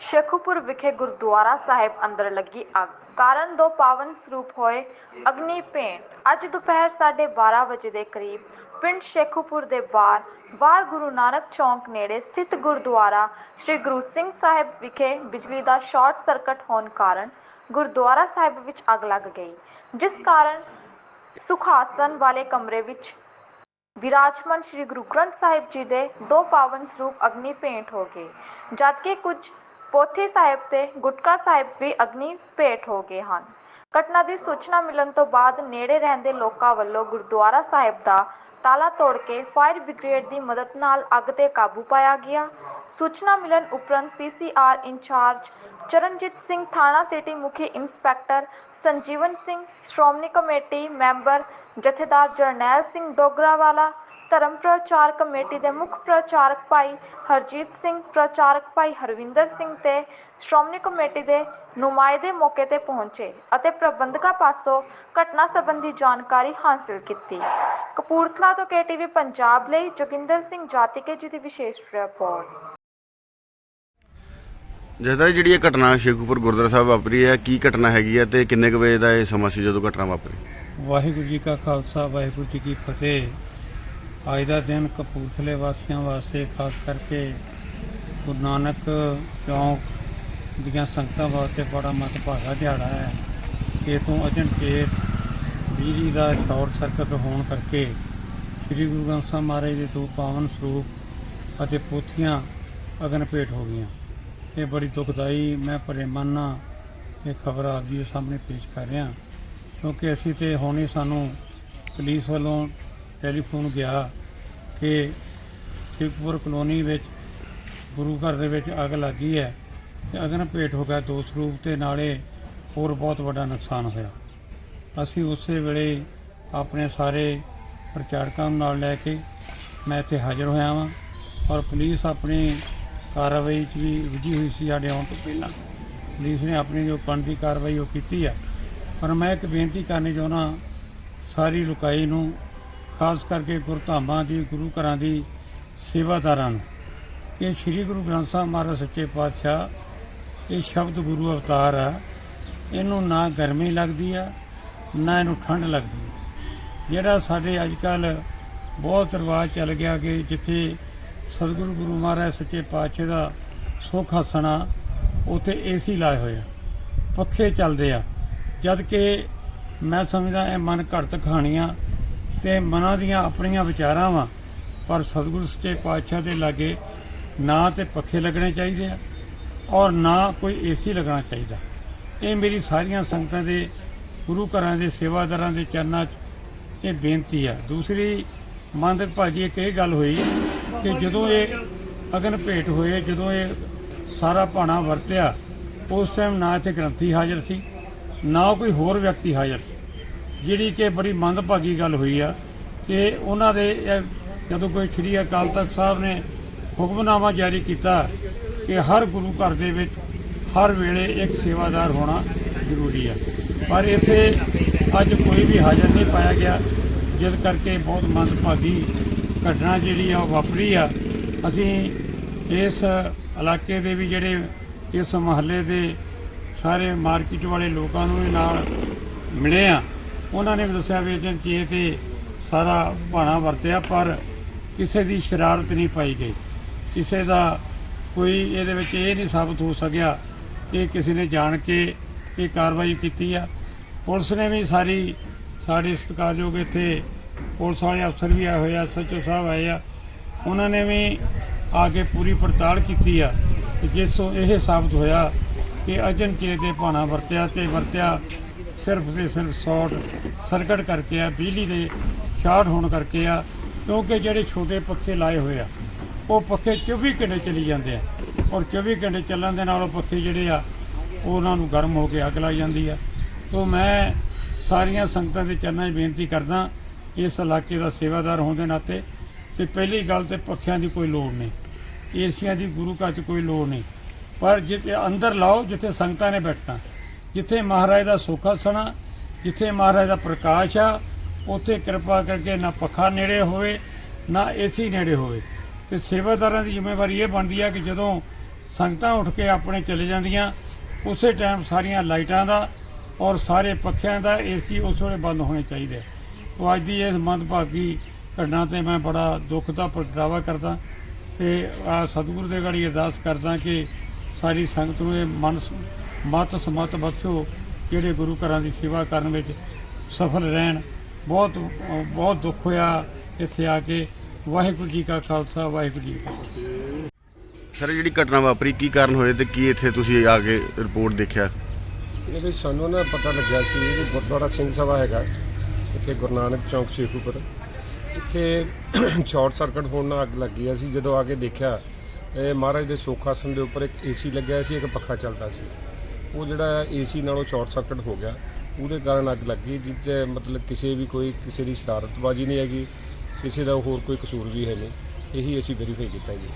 ਸ਼ੇਖੂਪੁਰ ਵਿਖੇ ਗੁਰਦੁਆਰਾ ਸਾਹਿਬ ਅੰਦਰ ਲੱਗੀ ਅੱਗ। ਕਾਰਨ ਦੋ ਪਾਵਨ ਸਰੂਪ ਹੋਏ, ਅਗਨੀ ਭੇਂਟ। ਅੱਜ ਦੁਪਹਿਰ 12:30 ਵਜੇ ਦੇ ਕਰੀਬ ਪਿੰਡ ਸ਼ੇਖੂਪੁਰ ਦੇ ਬਾਹਰ ਬਾਹਰ ਗੁਰੂ ਨਾਨਕ ਚੌਂਕ ਨੇੜੇ ਸਥਿਤ ਗੁਰਦੁਆਰਾ ਸ੍ਰੀ ਗੁਰੂ ਸਿੰਘ ਸਾਹਿਬ ਵਿਖੇ ਬਿਜਲੀ ਦਾ ਸ਼ਾਰਟ ਸਰਕਟ ਹੋਣ ਕਾਰਨ ਗੁਰਦੁਆਰਾ ਸਾਹਿਬ ਵਿੱਚ ਅੱਗ ਲੱਗ ਗਈ, ਜਿਸ ਕਾਰਨ ਸੁਖਾਸਨ ਵਾਲੇ ਕਮਰੇ ਵਿੱਚ ਵਿਰਾਜਮਾਨ ਸ੍ਰੀ ਗੁਰੂ ਗ੍ਰੰਥ ਸਾਹਿਬ ਜੀ ਦੇ ਦੋ ਪਾਵਨ ਸਰੂਪ ਅਗਨੀ ਭੇਂਟ ਹੋ ਗਏ। ਜਦਕਿ ਕੁਝ ਪੋਥੀ ਸਾਹਿਬ ਤੇ ਗੁਟਕਾ ਸਾਹਿਬ ਵੀ ਅਗਨੀ ਭੇਟ ਹੋ ਗਏ ਹਨ। ਘਟਨਾ ਦੀ ਸੂਚਨਾ ਮਿਲਣ ਤੋਂ ਬਾਅਦ ਨੇੜੇ ਰਹਿੰਦੇ ਲੋਕਾਂ ਵੱਲੋਂ ਗੁਰਦੁਆਰਾ ਸਾਹਿਬ ਦਾ ਤਾਲਾ ਤੋੜ ਕੇ ਫਾਇਰ ਬ੍ਰਿਗੇਡ ਦੀ ਮਦਦ ਨਾਲ ਅੱਗ ਤੇ ਕਾਬੂ ਪਾਇਆ ਗਿਆ। ਸੂਚਨਾ ਮਿਲਣ ਉਪਰੰਤ ਪੀਸੀਆਰ ਇੰਚਾਰਜ ਚਰਨਜੀਤ ਸਿੰਘ, ਥਾਣਾ ਸਿਟੀ ਮੁਖੀ inspector Sanjeevan Singh, Shiromani committee member ਜਥੇਦਾਰ ਜਰਨੈਲ ਸਿੰਘ ਡੋਗਰਾਵਾਲਾ ਧਰਮ ਪ੍ਰਚਾਰ ਕਮੇਟੀ ਦੇ ਮੁੱਖ ਪ੍ਰਚਾਰਕ ਭਾਈ ਹਰਜੀਤ ਸਿੰਘ ਪ੍ਰਚਾਰਕ ਭਾਈ ਹਰਵਿੰਦਰ ਸਿੰਘ ਤੇ ਸ਼੍ਰੋਮਣੀ ਕਮੇਟੀ ਦੇ ਨੁਮਾਇੰਦੇ ਮੌਕੇ ਤੇ ਪਹੁੰਚੇ ਅਤੇ ਪ੍ਰਬੰਧਕਾਂ ਪਾਸੋਂ ਘਟਨਾ ਸੰਬੰਧੀ ਜਾਣਕਾਰੀ ਹਾਸਲ ਕੀਤੀ। ਕਪੂਰਥਲਾ ਤੋਂ ਕੇਟੀਵੀ ਪੰਜਾਬ ਲਈ ਜੋਗਿੰਦਰ ਸਿੰਘ ਜਾਤੀਕੇ ਜੀ ਦੀ ਵਿਸ਼ੇਸ਼ ਰਿਪੋਰਟ। ਜਿਹਦਾ ਜਿਹੜੀ ਇਹ ਘਟਨਾ ਸ਼ੇਖੂਪੁਰ ਗੁਰਦੁਆਰਾ ਸਾਹਿਬ ਵਾਪਰੀ ਹੈ ਕੀ ਘਟਨਾ ਹੈਗੀ ਹੈ ਤੇ ਕਿੰਨੇ ਕੁ ਵਜੇ ਦਾ ਇਹ ਸਮਾਂ ਸੀ ਜਦੋਂ ਘਟਨਾ ਵਾਪਰੀ? ਵਾਹਿਗੁਰੂ ਜੀ ਕਾ ਖਾਲਸਾ ਵਾਹਿਗੁਰੂ ਜੀ ਕੀ ਫਤਿਹ। ਅੱਜ ਦਾ ਦਿਨ ਕਪੂਰਥਲੇ ਵਾਸੀਆਂ ਵਾਸਤੇ ਖਾਸ ਕਰਕੇ ਗੁਰੂ ਨਾਨਕ ਚੌਂਕ ਦੀਆਂ ਸੰਗਤਾਂ ਵਾਸਤੇ ਬੜਾ ਮਹੱਤਵਪੂਰਨ ਦਿਹਾੜਾ ਹੈ। ਇਹ ਤੋਂ ਅਚਨਚੇਤ ਬਿਜਲੀ ਦਾ ਸ਼ਾਰਟ ਸਰਕਟ ਹੋਣ ਕਰਕੇ ਸ੍ਰੀ ਗੁਰੂ ਗ੍ਰੰਥ ਸਾਹਿਬ ਮਹਾਰਾਜ ਦੇ ਦੋ ਪਾਵਨ ਸਰੂਪ ਅਤੇ ਪੋਥੀਆਂ ਅਗਨ ਭੇਟ ਹੋ ਗਈਆਂ। ਇਹ ਬੜੀ ਦੁਖਦਾਈ, ਮੈਂ ਭਰੇ ਮਨ ਨਾਲ ਇਹ ਖਬਰ ਆਪ ਜੀ ਦੇ ਸਾਹਮਣੇ ਪੇਸ਼ ਕਰ ਰਿਹਾ ਕਿਉਂਕਿ ਅਸੀਂ ਤੇ ਹੁਣੇ ਸਾਨੂੰ ਪੁਲਿਸ ਵੱਲੋਂ ਟੈਲੀਫੋਨ ਗਿਆ ਕਿ ਸ਼ੇਖਪੁਰ ਕਲੋਨੀ ਵਿੱਚ ਗੁਰੂ ਘਰ ਦੇ ਵਿੱਚ ਅੱਗ ਲੱਗੀ ਹੈ ਤੇ ਅਗਨ ਭੇਟ ਹੋ ਗਿਆ। ਦੋ ਸਰੂਪ ਤੇ ਨਾਲੇ ਹੋਰ ਬਹੁਤ ਵੱਡਾ ਨੁਕਸਾਨ ਹੋਇਆ। ਅਸੀਂ ਉਸੇ ਵੇਲੇ ਆਪਣੇ ਸਾਰੇ ਪ੍ਰਚਾਰਕਾਂ ਨੂੰ ਨਾਲ ਲੈ ਕੇ ਮੈਂ ਇੱਥੇ ਹਾਜ਼ਰ ਹੋਇਆ ਵਾਂ ਔਰ ਪੁਲਿਸ ਆਪਣੀ ਕਾਰਵਾਈ 'ਚ ਵੀ ਰੁੱਝੀ ਹੋਈ ਸੀ ਸਾਡੇ ਆਉਣ ਤੋਂ ਪਹਿਲਾਂ। ਪੁਲਿਸ ਨੇ ਆਪਣੀ ਜੋ ਬਣਦੀ ਕਾਰਵਾਈ ਉਹ ਕੀਤੀ ਆ। ਪਰ ਮੈਂ ਇੱਕ ਬੇਨਤੀ ਕਰਨੀ ਚਾਹੁੰਦਾ, ਸਾਰੀ ਲੁਕਾਈ ਨੂੰ ਖਾਸ ਕਰਕੇ ਗੁਰਧਾਮਾਂ ਦੀ, ਗੁਰੂ ਘਰਾਂ ਦੀ ਸੇਵਾਦਾਰਾਂ ਨੂੰ। ਕਿ ਸ੍ਰੀ ਗੁਰੂ ਗ੍ਰੰਥ ਸਾਹਿਬ ਮਹਾਰਾਜ ਸੱਚੇ ਪਾਤਸ਼ਾਹ, ਇਹ ਸ਼ਬਦ ਗੁਰੂ ਅਵਤਾਰ ਆ। ਇਹਨੂੰ ਨਾ ਗਰਮੀ ਲੱਗਦੀ ਆ, ਨਾ ਇਹਨੂੰ ਠੰਡ ਲੱਗਦੀ ਜਿਹੜਾ ਸਾਡੇ ਅੱਜ ਕੱਲ ਬਹੁਤ ਰਿਵਾਜ ਚੱਲ ਗਿਆ ਕਿ ਜਿੱਥੇ ਸਤਿਗੁਰੂ ਗੁਰੂ ਮਹਾਰਾਜ ਸੱਚੇ ਪਾਤਸ਼ਾਹ ਦਾ ਸੁੱਖ ਹਸਣਾ ਉੱਥੇ ਏਸੀ ਲਾਏ ਹੋਏ ਆ। ਪੱਖੇ ਚੱਲਦੇ ਆ। ਜਦ ਕਿ ਮੈਂ ਸਮਝਦਾ ਇਹ ਮਨ ਘੜਤ ਕਹਾਣੀਆਂ ਤੇ ਮਨਾਂ ਦੀਆਂ ਆਪਣੀਆਂ ਵਿਚਾਰਾਂ ਵਾ ਪਰ ਸਤਿਗੁਰੂ ਸੱਚੇ ਪਾਤਸ਼ਾਹ ਦੇ ਲਾਗੇ ਨਾ ਤੇ ਪੱਖੇ ਲੱਗਣੇ ਚਾਹੀਦੇ ਆ ਔਰ ਨਾ ਕੋਈ ਏਸੀ ਲੱਗਣਾ ਚਾਹੀਦਾ। ਇਹ ਮੇਰੀ ਸਾਰੀਆਂ ਸੰਗਤਾਂ ਦੇ, ਗੁਰੂ ਘਰਾਂ ਦੇ, ਸੇਵਾਦਾਰਾਂ ਦੇ ਚਰਨਾਂ 'ਚ ਇਹ ਬੇਨਤੀ ਆ। ਦੂਸਰੀ ਮੰਦਕ ਭਾਜੀ ਇੱਕ ਇਹ ਗੱਲ ਹੋਈ ਕਿ ਜਦੋਂ ਇਹ ਅਗਨ ਭੇਟ ਹੋਏ, ਜਦੋਂ ਇਹ ਸਾਰਾ ਭਾਣਾ ਵਰਤਿਆ, ਉਸ ਟਾਈਮ ਨਾ ਇੱਥੇ ਗ੍ਰੰਥੀ ਹਾਜ਼ਰ ਸੀ, ਨਾ ਕੋਈ ਹੋਰ ਵਿਅਕਤੀ ਹਾਜ਼ਰ ਸੀ। ਜਿਹੜੀ ਕਿ ਬੜੀ ਮੰਦਭਾਗੀ ਗੱਲ ਹੋਈ ਆ ਕਿ ਉਹਨਾਂ ਦੇ ਜਦੋਂ ਕੋਈ ਸ੍ਰੀ ਅਕਾਲ ਤਖਤ ਸਾਹਿਬ ਨੇ ਹੁਕਮਨਾਮਾ ਜਾਰੀ ਕੀਤਾ ਕਿ ਹਰ ਗੁਰੂ ਘਰ ਦੇ ਵਿੱਚ ਹਰ ਵੇਲੇ ਇੱਕ ਸੇਵਾਦਾਰ ਹੋਣਾ ਜ਼ਰੂਰੀ ਆ। ਪਰ ਇੱਥੇ ਅੱਜ ਕੋਈ ਵੀ ਹਾਜ਼ਰ ਨਹੀਂ ਪਾਇਆ ਗਿਆ, ਜਿਸ ਕਰਕੇ ਬਹੁਤ ਮੰਦਭਾਗੀ ਘਟਨਾ ਜਿਹੜੀ ਆ ਉਹ ਵਾਪਰੀ ਆ। ਅਸੀਂ ਇਸ ਇਲਾਕੇ ਦੇ ਵੀ ਜਿਹੜੇ ਇਸ ਮਹੱਲੇ ਦੇ ਸਾਰੇ ਮਾਰਕੀਟ ਵਾਲੇ ਲੋਕਾਂ ਨੂੰ ਵੀ ਨਾਲ ਮਿਲੇ ਆ। ਉਹਨਾਂ ਨੇ ਵੀ ਦੱਸਿਆ ਵੀ ਇਹਦੇ 'ਚ ਇਹ ਤੇ ਸਾਰਾ ਭਾਣਾ ਵਰਤਿਆ, ਪਰ ਕਿਸੇ ਦੀ ਸ਼ਰਾਰਤ ਨਹੀਂ ਪਾਈ ਗਈ। ਕਿਸੇ ਦਾ ਕੋਈ ਇਹਦੇ ਵਿੱਚ ਇਹ ਨਹੀਂ ਸਾਬਤ ਹੋ ਸਕਿਆ ਕਿ ਕਿਸੇ ਨੇ ਜਾਣ ਕੇ ਇਹ ਕਾਰਵਾਈ ਕੀਤੀ ਆ। ਪੁਲਿਸ ਨੇ ਵੀ ਸਾਰੀ, ਸਾਡੇ ਸਤਿਕਾਰਯੋਗ ਇੱਥੇ ਪੁਲਿਸ ਵਾਲੇ ਅਫਸਰ ਵੀ ਆਏ ਹੋਏ ਆ ਸੱਚੋ ਸਾਹਿਬ ਆਏ ਆ। ਉਹਨਾਂ ਨੇ ਵੀ ਆ ਕੇ ਪੂਰੀ ਪੜਤਾਲ ਕੀਤੀ ਆ ਜਿਸ ਤੋਂ ਇਹ ਸਾਬਤ ਹੋਇਆ ਕਿ ਅਜਨਚੇਤ ਦੇ ਭਾਣਾ ਵਰਤਿਆ ਤੇ ਵਰਤਿਆ ਸਿਰਫ ਤੇ ਸਿਰਫ ਸ਼ਾਰਟ ਸਰਕਟ ਕਰਕੇ ਆ, ਬਿਜਲੀ ਦੇ ਸ਼ਾਰਟ ਹੋਣ ਕਰਕੇ ਆ, ਕਿਉਂਕਿ ਜਿਹੜੇ ਛੋਟੇ ਪੱਖੇ ਲਾਏ ਹੋਏ ਆ, ਉਹ ਪੱਖੇ 24 ਘੰਟੇ ਚੱਲੀ ਜਾਂਦੇ ਆ। ਔਰ 24 ਘੰਟੇ ਚੱਲਣ ਦੇ ਨਾਲ ਉਹ ਪੱਖੇ ਜਿਹੜੇ ਆ ਉਹ ਉਹਨਾਂ ਨੂੰ ਗਰਮ ਹੋ ਕੇ ਅੱਗ ਲੱਗ ਜਾਂਦੀ ਆ। ਤੋਂ ਮੈਂ ਸਾਰੀਆਂ ਸੰਗਤਾਂ ਦੇ ਚਰਨਾਂ 'ਚ ਬੇਨਤੀ ਕਰਦਾ, ਇਸ ਇਲਾਕੇ ਦਾ ਸੇਵਾਦਾਰ ਹੋਣ ਦੇ ਨਾਤੇ, ਤੇ ਪਹਿਲੀ ਗੱਲ ਤੇ ਪੱਖਿਆਂ ਦੀ ਕੋਈ ਲੋੜ ਨਹੀਂ, ਏਸੀਆਂ ਦੀ ਗੁਰੂ ਘਰ 'ਚ ਕੋਈ ਲੋੜ ਨਹੀਂ। ਪਰ ਜਿੱਥੇ ਅੰਦਰ ਲਾਓ, ਜਿੱਥੇ ਸੰਗਤਾਂ ਨੇ ਬੈਠਣਾ ਜਿੱਥੇ ਮਹਾਰਾਜ ਦਾ ਸੋਖਾ ਸਣਾ ਜਿੱਥੇ ਮਹਾਰਾਜ ਦਾ ਪ੍ਰਕਾਸ਼ ਆ, ਉੱਥੇ ਕਿਰਪਾ ਕਰਕੇ ਨਾ ਪੱਖਾ ਨੇੜੇ ਹੋਵੇ, ਨਾ ਏਸੀ ਨੇੜੇ ਹੋਵੇ। ਤੇ ਸੇਵਾਦਾਰਾਂ ਦੀ ਜ਼ਿੰਮੇਵਾਰੀ ਇਹ ਬਣਦੀ ਆ ਕਿ ਜਦੋਂ ਸੰਗਤਾਂ ਉੱਠ ਕੇ ਆਪਣੇ ਚਲੇ ਜਾਂਦੀਆਂ, ਉਸੇ ਟਾਈਮ ਸਾਰੀਆਂ ਲਾਈਟਾਂ ਦਾ ਔਰ ਸਾਰੇ ਪੱਖਿਆਂ ਦਾ ਏਸੀ ਉਸ ਵੇਲੇ ਬੰਦ ਹੋਣੇ ਚਾਹੀਦੇ। ਉਹ ਅੱਜ ਦੀ ਇਸ ਮੰਦਭਾਗੀ ਘਟਨਾ ਤੇ ਮੈਂ ਬੜਾ ਦੁੱਖ ਦਾ ਪ੍ਰਗਟਾਵਾ ਕਰਦਾ। ਤੇ ਸਤਿਗੁਰੂ ਦੇ ਗਾੜੀ ਅਰਦਾਸ ਕਰਦਾ ਕਿ ਸਾਰੀ ਸੰਗਤ ਨੂੰ ਇਹ ਮਨ ਮਤ ਸਮਤ ਬਖਸ਼ੋ ਜਿਹੜੇ ਗੁਰੂ ਘਰਾਂ ਦੀ ਸੇਵਾ ਕਰਨ ਵਿੱਚ ਸਫਲ ਰਹਿਣ। ਬਹੁਤ ਬਹੁਤ ਦੁੱਖ ਹੋਇਆ ਇੱਥੇ ਆ ਕੇ। ਵਾਹਿਗੁਰੂ ਜੀ ਕਾ ਖਾਲਸਾ ਵਾਹਿਗੁਰੂ ਜੀ ਕੀ ਫਤਿਹ। ਸਰ ਜਿਹੜੀ ਘਟਨਾ ਵਾਪਰੀ ਕੀ ਕਾਰਨ ਹੋਏ ਤੇ ਕੀ ਇੱਥੇ ਤੁਸੀਂ ਆ ਕੇ ਰਿਪੋਰਟ ਦੇਖਿਆ? ਇਹਦੇ ਸਾਨੂੰ ਨਾ ਪਤਾ ਲੱਗਿਆ ਸੀ ਕਿ ਗੁਰਦੁਆਰਾ ਸਿੰਘ ਸਭਾ ਹੈਗਾ ਇੱਥੇ ਗੁਰੂ ਨਾਨਕ ਚੌਂਕ ਸ਼ੇਖੂਪੁਰ ਇੱਥੇ ਸ਼ਾਰਟ ਸਰਕਟ ਹੋਣ ਨਾਲ ਅੱਗ ਲੱਗੀ ਅਸੀਂ ਜਦੋਂ ਆ ਕੇ ਦੇਖਿਆ ਇਹ ਮਹਾਰਾਜ ਦੇ ਸੋਖਾਸਨ ਦੇ ਉੱਪਰ ਇੱਕ ਏਸੀ ਲੱਗਿਆ ਸੀ ਇੱਕ ਪੱਖਾ ਚੱਲਦਾ ਸੀ। ਉਹ ਜਿਹੜਾ ਏਸੀ ਨਾਲੋਂ ਸ਼ਾਰਟ ਸਰਕਟ ਹੋ ਗਿਆ। ਉਹਦੇ ਕਾਰਨ ਅੱਗ ਲੱਗੀ ਜਿਸ 'ਚ ਮਤਲਬ ਕਿਸੇ ਵੀ ਕੋਈ, ਕਿਸੇ ਦੀ ਸ਼ਰਾਰਤਬਾਜ਼ੀ ਨਹੀਂ ਹੈਗੀ, ਕਿਸੇ ਦਾ ਹੋਰ ਕੋਈ ਕਸੂਰ ਵੀ ਹੈ ਨਹੀਂ। ਇਹੀ ਅਸੀਂ ਵੈਰੀਫਾਈ ਕੀਤਾ ਜੀ।